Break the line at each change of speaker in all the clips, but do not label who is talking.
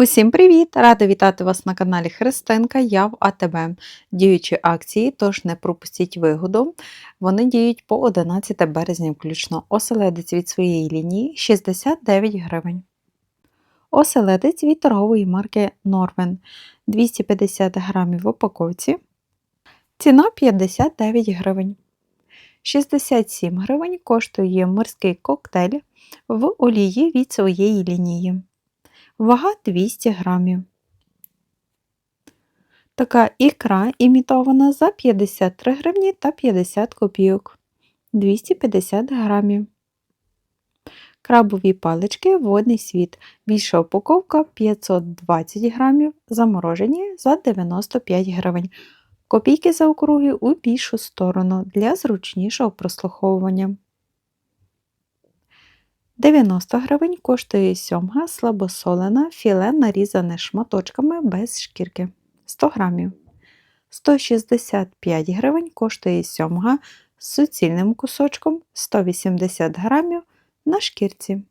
Усім привіт! Рада вітати вас на каналі Христинка. Я в АТБ. Діючі акції, тож не пропустіть вигоду. Вони діють по 11 березня включно. Оселедець від своєї лінії 69 гривень. Оселедець від торгової марки Норвен 250 грамів в упаковці. Ціна 59 гривень. 67 гривень коштує морський коктейль в олії від своєї лінії. Вага 200 грамів. Така ікра імітована за 53 гривні та 50 копійок 250 грамів. Крабові палички водний світ. Більша упаковка 520 грамів, заморожені за 95 гривень. Копійки за округи у більшу сторону для зручнішого прослуховування. 90 гривень коштує сьомга слабосолена філе нарізане шматочками без шкірки 100 грамів. 165 гривень коштує сьомга з суцільним кусочком 180 грамів на шкірці.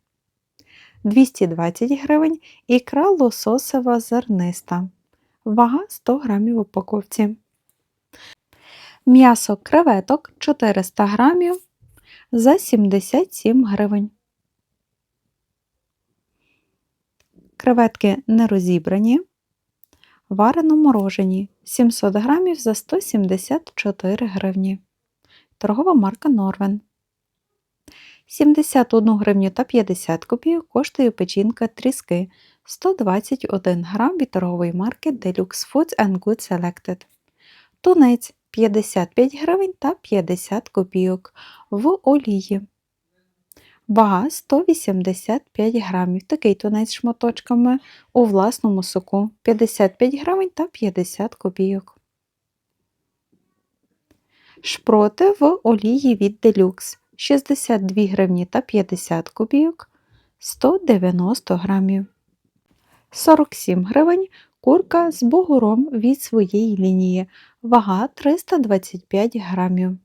220 гривень ікра лососева зерниста. Вага 100 грамів в упаковці. М'ясо креветок 400 грамів за 77 гривень. Креветки не розібрані, варено морожені 700 грамів за 174 гривні. Торгова марка Норвен. 71 гривню та 50 копійок коштує печінка тріски 121 грам від торгової марки Deluxe Foods and Good Selected. Тунець 55 гривень та 50 копійок в олії. Вага 185 грамів. Такий тунець шматочками у власному соку 55 гривень та 50 копійок. Шпроти в олії від Deluxe 62 гривні та 50 копійок 190 грамів. 47 гривень курка з бугуром від своєї лінії. Вага 325 грамів.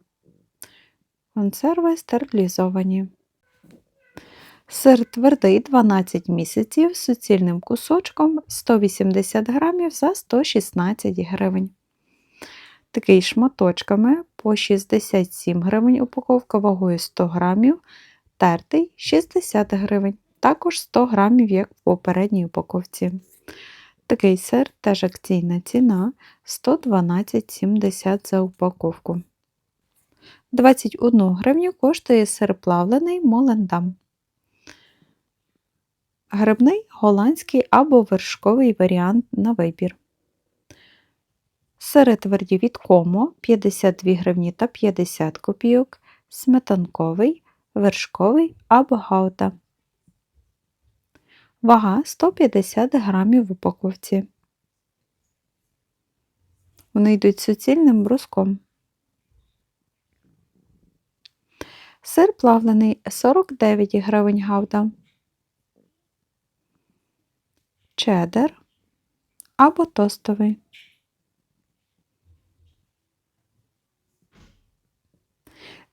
Консерви стерилізовані. Сир твердий 12 місяців з суцільним кусочком 180 грамів за 116 гривень. Такий шматочками по 67 гривень упаковка вагою 100 грамів, тертий 60 гривень, також 100 грамів, як в попередній упаковці. Такий сир теж акційна ціна 112,70 за упаковку. 21 гривню коштує сир плавлений Молендам. Грибний, голландський або вершковий варіант на вибір. Сири тверді від комо 52 гривні та 50 копійок, сметанковий, вершковий або гауда. Вага 150 грамів в упаковці. Вони йдуть суцільним бруском. Сир плавлений 49 гривень гауда. Чеддер або тостовий.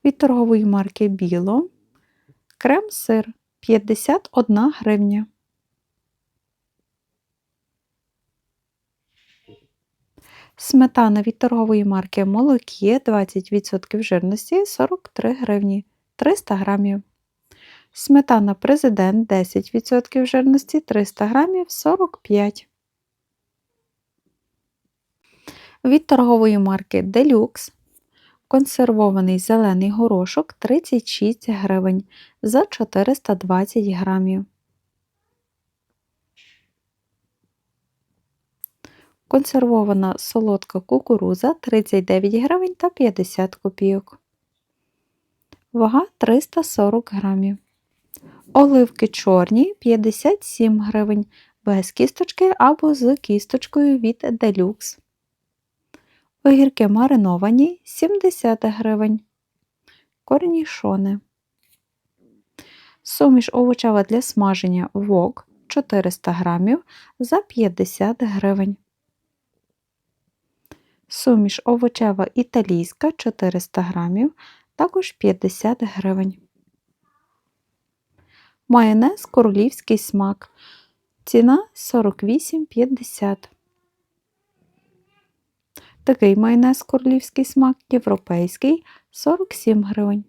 Від торгової марки Біло крем-сир 51 гривня. Сметана від торгової марки Молокі 20% жирності 43 гривні 300 грамів. Сметана президент 10% жирності 300 грамів 45 Від торгової марки Deluxe консервований зелений горошок 36 гривень за 420 грамів. Консервована солодка кукуруза 39 гривень та 50 копійок. Вага 340 грамів. Оливки чорні 57 гривень, без кісточки або з кісточкою від Deluxe. Огірки мариновані 70 гривень. Корнішони. Суміш овочева для смаження вок 400 грамів за 50 гривень. Суміш овочева італійська 400 грамів, також 50 гривень. Майонез королівський смак Ціна 48,50. Такий майонез королівський смак європейський 47 гривень.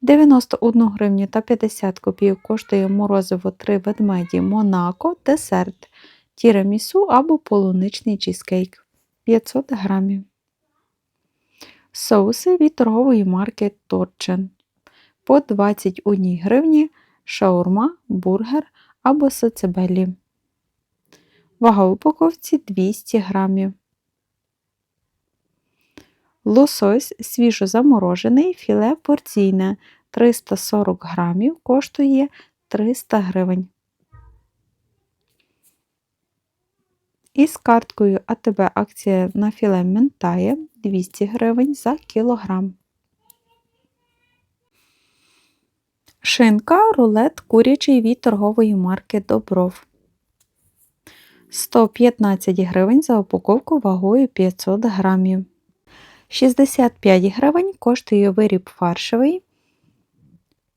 91 гривню та 50 копійок коштує морозиво 3 ведмеді Монако, десерт, тірамісу або полуничний чізкейк 500 грамів. Соуси від торгової марки Торчен по 21 гривні шаурма, бургер або сацебелі. Вага упаковці 200 грамів. Лосось свіжо заморожений філе порційне 340 грамів коштує 300 гривень. Із карткою АТБ акція на філе ментає 200 гривень за кілограм. Шинка рулет курячий від торгової марки Добров. 115 гривень за упаковку вагою 500 грамів. 65 гривень коштує виріб фаршевий.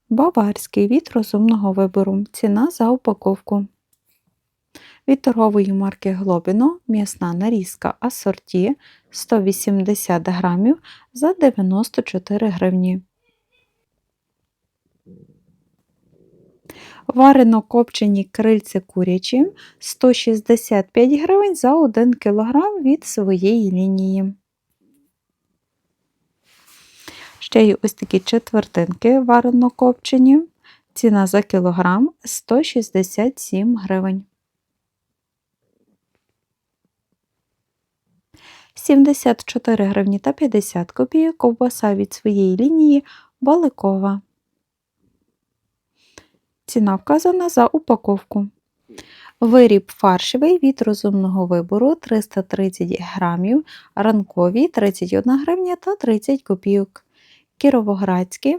Баварський від розумного вибору. Ціна за упаковку. Від торгової марки Глобіно м'ясна нарізка асорті 180 грамів за 94 гривні. Варено копчені крильці курячі 165 гривень за 1 кг від своєї лінії. Ще є ось такі четвертинки варено копчені. Ціна за кілограм 167 гривень. 74 гривні та 50 копійок ковбаса від своєї лінії баликова. Ціна вказана за упаковку. Виріб фаршевий від розумного вибору 330 грамів, ранкові 31 гривня та 30 копійок. Кіровоградський,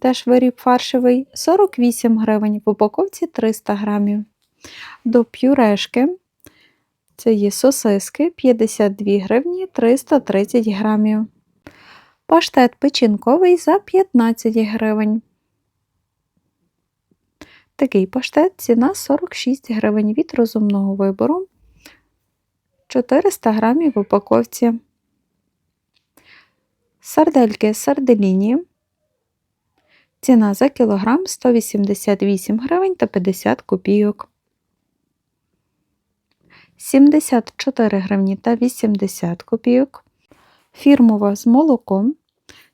теж виріб фаршевий 48 гривень, в упаковці 300 грамів. До пюрешки це є сосиски 52 гривні 330 грамів. Паштет печінковий за 15 гривень. Такий паштет ціна 46 гривень від розумного вибору. 400 грамів в упаковці. Сардельки сарделіні. Ціна за кілограм 188 гривень та 50 копійок. 74 гривні та 80 копійок. Фірмова з молоком.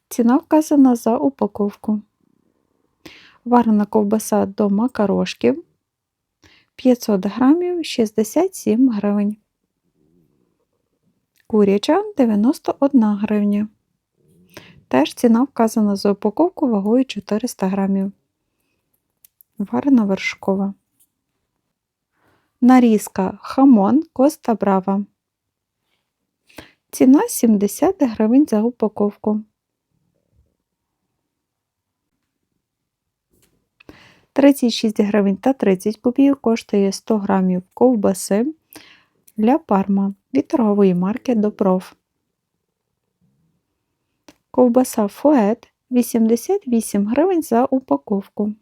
Ціна вказана за упаковку. Варена ковбаса до макарошків 500 грамів 67 гривень. Куряча 91 гривня. Теж ціна вказана за упаковку вагою 400 грамів. Варена вершкова. Нарізка хамон Коста Брава. Ціна 70 гривень за упаковку. 36 гривень та 30 копійок коштує 100 грамів ковбаси для парма від торгової марки Допров. Ковбаса фует 88 гривень за упаковку.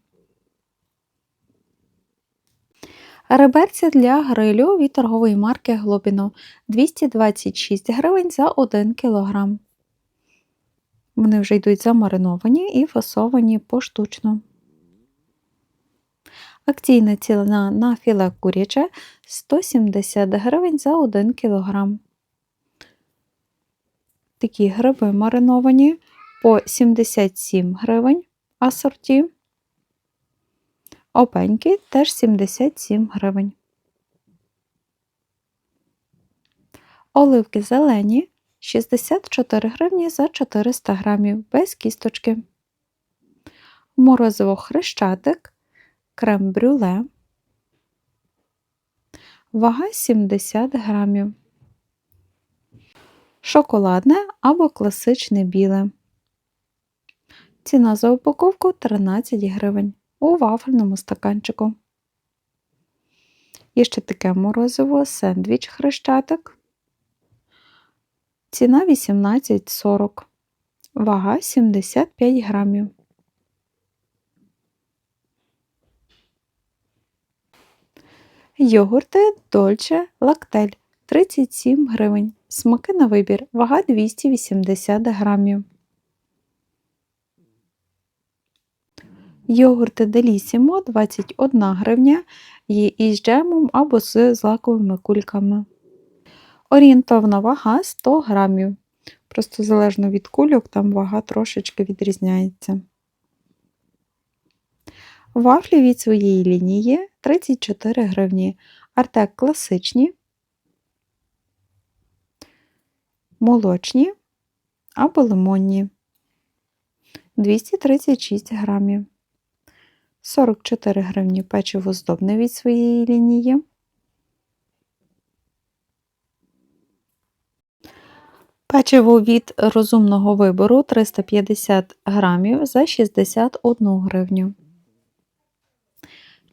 Реберці для грилю від торгової марки Глобіно 226 гривень за 1 кг. Вони вже йдуть замариновані і фасовані поштучно. Акційна ціна на філе куряче 170 гривень за 1 кг. Такі гриби мариновані по 77 гривень асорті. Опеньки теж 77 гривень. Оливки зелені 64 гривні за 400 грамів без кісточки. Морозиво хрещатик, крем брюле. Вага 70 грамів. Шоколадне або класичне біле. Ціна за упаковку 13 гривень у вафельному стаканчику. Є ще таке морозиво, сендвіч хрещатик. Ціна 18,40. Вага 75 грамів. Йогурти Дольче Лактель 37 гривень. Смаки на вибір. Вага 280 грамів. Йогурти Делісімо 21 гривня є із джемом або з злаковими кульками. Орієнтовна вага 100 грамів. Просто залежно від кульок, там вага трошечки відрізняється. Вафлі від своєї лінії 34 гривні. Артек класичні, молочні або лимонні 236 грамів. 44 гривні печиво здобне від своєї лінії. Печиво від розумного вибору 350 грамів за 61 гривню.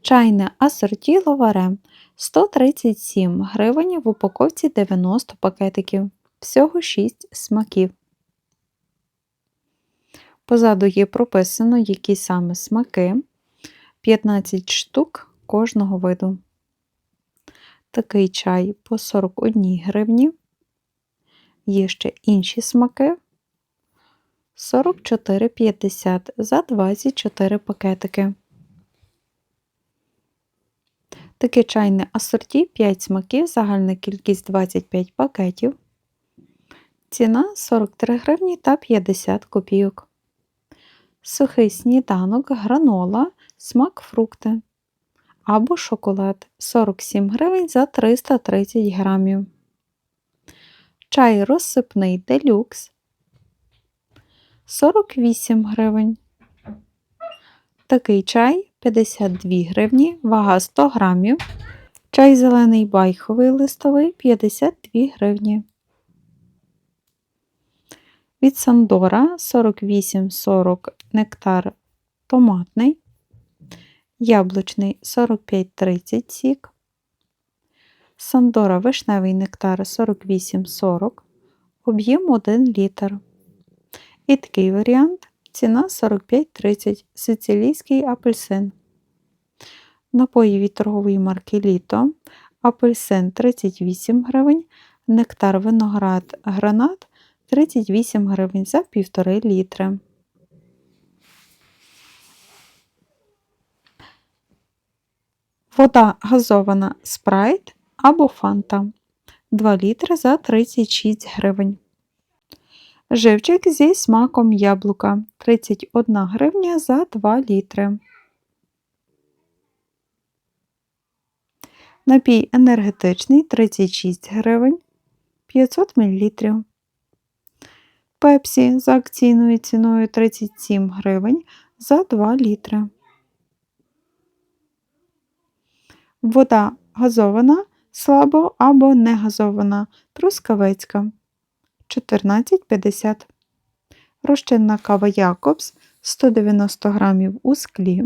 Чайне асорті лаваре 137 гривень в упаковці 90 пакетиків. Всього 6 смаків. Позаду є прописано, які саме смаки. 15 штук кожного виду. Такий чай по 41 гривні. Є ще інші смаки 44,50 за 24 пакетики. Таке чайне асорті 5 смаків, загальна кількість 25 пакетів. Ціна 43 гривні та 50 копійок. Сухий сніданок, гранола, смак фрукти або шоколад 47 гривень за 330 грамів. Чай розсипний делюкс 48 гривень. Такий чай 52 гривні, вага 100 грамів. Чай зелений байховий листовий 52 гривні. Від Сандора 48,40 нектар томатний, яблучний 45,30 сік. Сандора вишневий нектар 48,40, об'єм 1 літр. І такий варіант ціна 45,30 сицилійський апельсин. Напої від торгової марки Літо, апельсин 38 гривень, нектар виноград гранат 38 гривень за 1,5 літри. Вода газована спрайт або фанта 2 літри за 36 гривень. Живчик зі смаком яблука 31 гривня за 2 літри. Напій енергетичний 36 гривень 500 мл. Пепсі за акційною ціною 37 гривень за 2 літри. Вода газована, слабо або не газована, трускавецька 14,50. Розчинна кава Якобс 190 грамів у склі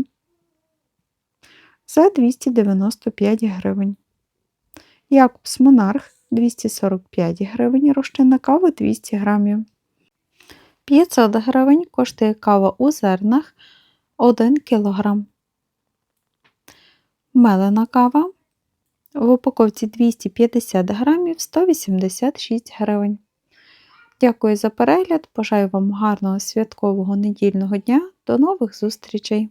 за 295 гривень. Якобс Монарх 245 гривень, розчинна кава 200 грамів. 500 гривень коштує кава у зернах 1 кг. Мелена кава в упаковці 250 грамів 186 гривень. Дякую за перегляд. Бажаю вам гарного святкового недільного дня. До нових зустрічей!